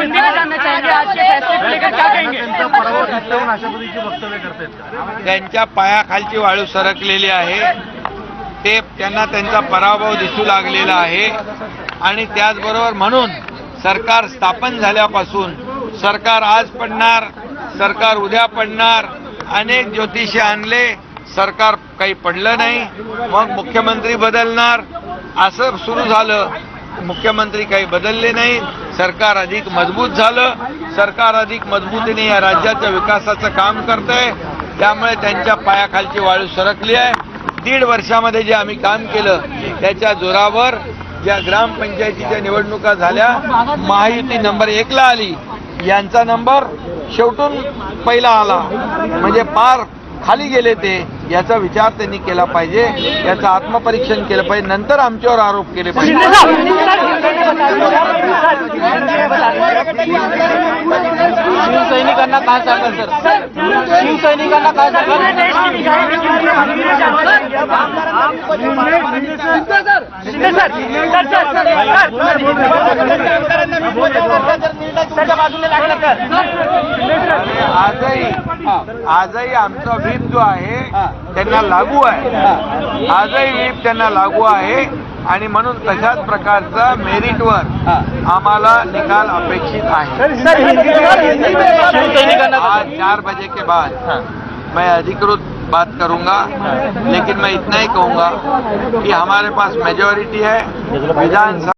हिंदी में जानना चाहेंगे आज के फैसले को लेकर क्या कहेंगे त्यांच्या पायाखालची वाळू सरकलेली आहे. ते त्यांना त्यांचा पराभव दिसू लागलेला आहे. आणि त्याचबरोबर म्हणून सरकार स्थापन झाल्यापासून सरकार आज पडणार सरकार उद्या पडणार अनेक ज्योतिषी आणले सरकार काही पडलं नाही. मग मुख्यमंत्री बदलणार असं सुरू झालं. मुख्यमंत्री काही बदलले नाही. सरकार अधिक मजबूत झालं. सरकार अधिक मजबूतीने या राज्याच्या विकासाचं काम करतंय. त्यामुळे त्यांच्या पायाखालची वाळू सरकली आहे. दीड वर्षामध्ये जे आम्ही काम केलं त्याच्या जोरावर ज्या ग्रामपंचायतीच्या निवडणुका झाल्या महायुती नंबर एकला आली. यांचा नंबर शेवटून पहिला आला. म्हणजे पार खाली गेले ते याचा विचार त्यांनी केला पाहिजे याचं आत्मपरीक्षण केलं पाहिजे नंतर आमच्यावर आरोप केले पाहिजे शिवसैनिकांना काय सांगाल सर शिवसैनिकांना काय सांगाल आजही आजही आमचा व्हीप जो आहे त्यांना लागू आहे. आजही व्हीप त्यांना लागू आहे. आणि म्हणून तशाच प्रकारचा मेरिटवर आम्हाला निकाल अपेक्षित आहे. आज चार बजे के बाद मैं अधिकृत बात करूंगा लेकिन मैं इतना ही कहूंगा कि हमारे पास मेजोरिटी है विधानसभा